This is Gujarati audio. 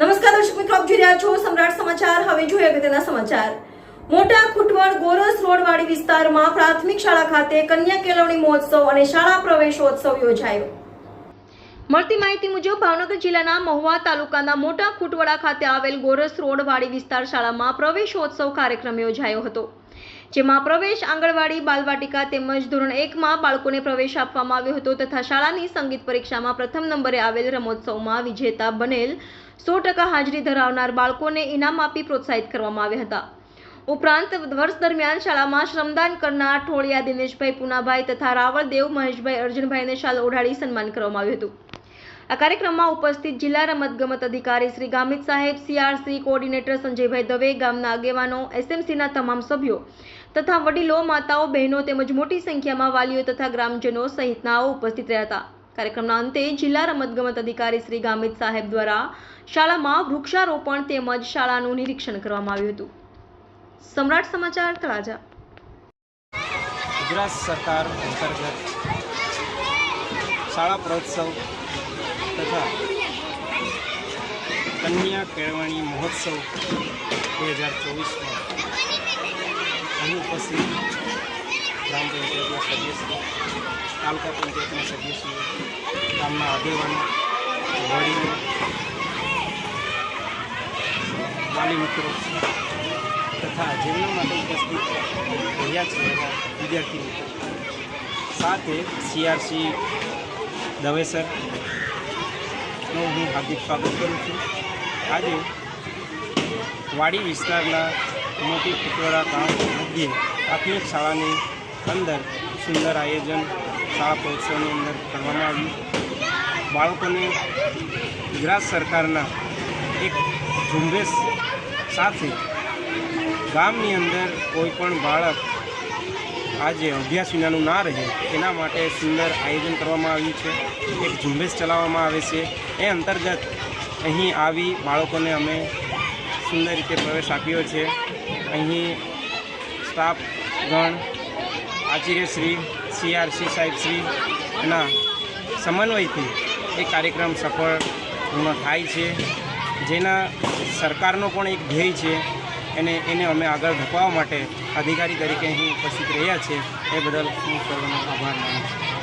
નમસ્કાર દર્શક મિત્રો, આપ જોઈ રહ્યા છો સમ્રાટ સમાચાર. હવે જોઈએ અગત્યના સમાચાર. મોટા ખુટવડ ગોરસ રોડવાડી વિસ્તારમાં પ્રાથમિક શાળા ખાતે કન્યા કેળવણી મહોત્સવ અને શાળા પ્રવેશોત્સવ યોજાયો. મળતી માહિતી મુજબ ભાવનગર જિલ્લાના મહુવા તાલુકાના મોટા ખૂટવડા ખાતે આવેલ ગોરસ રોડ વાડી વિસ્તાર શાળામાં પ્રવેશોત્સવ કાર્યક્રમ યોજાયો હતો, જેમાં પ્રવેશ આંગણવાડી, બાલવાટિકા તેમજ ધોરણ એકમાં બાળકોને પ્રવેશ આપવામાં આવ્યો હતો તથા શાળાની સંગીત પરીક્ષામાં પ્રથમ નંબરે આવેલ રમોત્સવમાં વિજેતા બનેલ સો ટકા હાજરી ધરાવનાર બાળકોને ઇનામ આપી પ્રોત્સાહિત કરવામાં આવ્યા હતા. ઉપરાંત વર્ષ દરમિયાન શાળામાં શ્રમદાન કરનાર ઠોળિયા દિનેશભાઈ પુનાભાઈ તથા રાવળદેવ મહેશભાઈ અર્જુનભાઈને શાલ ઓઢાડી સન્માન કરવામાં આવ્યું હતું. આ કાર્યક્રમમાં ઉપસ્થિત જિલ્લા રમતગમત અધિકારી શ્રી ગામિત સાહેબ સીઆરસી કોઓર્ડિનેટર સંજયભાઈ દવે, ગામના આગેવાનો એસએમસીના તમામ સભ્યો તથા વડીલો, માતાઓ, બહેનો તેમજ મોટી સંખ્યામાં વાલીઓ તથા ગ્રામજનો સહિતનાઓ ઉપસ્થિત રહ્યા હતા. કાર્યક્રમના અંતે જિલ્લા રમતગમત અધિકારી શ્રી ગામિત સાહેબ દ્વારા શાળામાં વૃક્ષારોપણ તેમજ શાળાનું નિરીક્ષણ કરવામાં આવ્યું હતું. સમ્રાટ સમાચાર, તળાજા. ગુજરાત સરકાર અંતર્ગત શાળા પ્રવોત્સવ તથા કન્યા કેળવણી મહોત્સવ બે હજાર ચોવીસમાં અહીં ઉપસ્થિત ગ્રામ પંચાયતના સદસ્યશ્રી તાલુકા પંચાયતના સદસ્યશ્રીઓ ગામના આગેવાનો, વડીલો વાલી મિત્રો તથા જેમના માટે ઉપસ્થિત રહ્યા છે વિદ્યાર્થી મિત્રો સાથે સીઆરસી દવેસરનું હું હાર્દિક સ્વાગત કરું છું. આજે વાડી વિસ્તારના મોટી કુટવાડા ગામ મધ્યે પ્રાથમિક શાળાની અંદર સુંદર આયોજન શાળા પ્રવોત્સવની અંદર કરવામાં આવ્યું. બાળકોને ગુજરાત સરકારના એક ઝુંબેશ સાથે ગામની અંદર કોઈ પણ બાળક આજે અભ્યાસ વિનાનું ના રહે, એના માટે સુંદર આયોજન કરવામાં આવ્યું છે. એક ઝુંબેશ ચલાવવામાં આવે છે. એ અંતર્ગત અહીં આવી બાળકોને અમે સુંદર રીતે પ્રવેશ આપ્યો છે. અહીં સ્ટાફગણ આચાર્યશ્રી સીઆરસી સાહેબશ્રીના સમન્વયથી એ કાર્યક્રમ સફળ પૂર્ણ થાય છે. જેના સરકારનો પણ એક ધ્યેય છે. એને એને અમે આગળ ધપાવવા માટે અધિકારી તરીકે અહીં ઉપસ્થિત રહ્યા છીએ. એ બદલ હું સર્વનો આભાર માનું છું.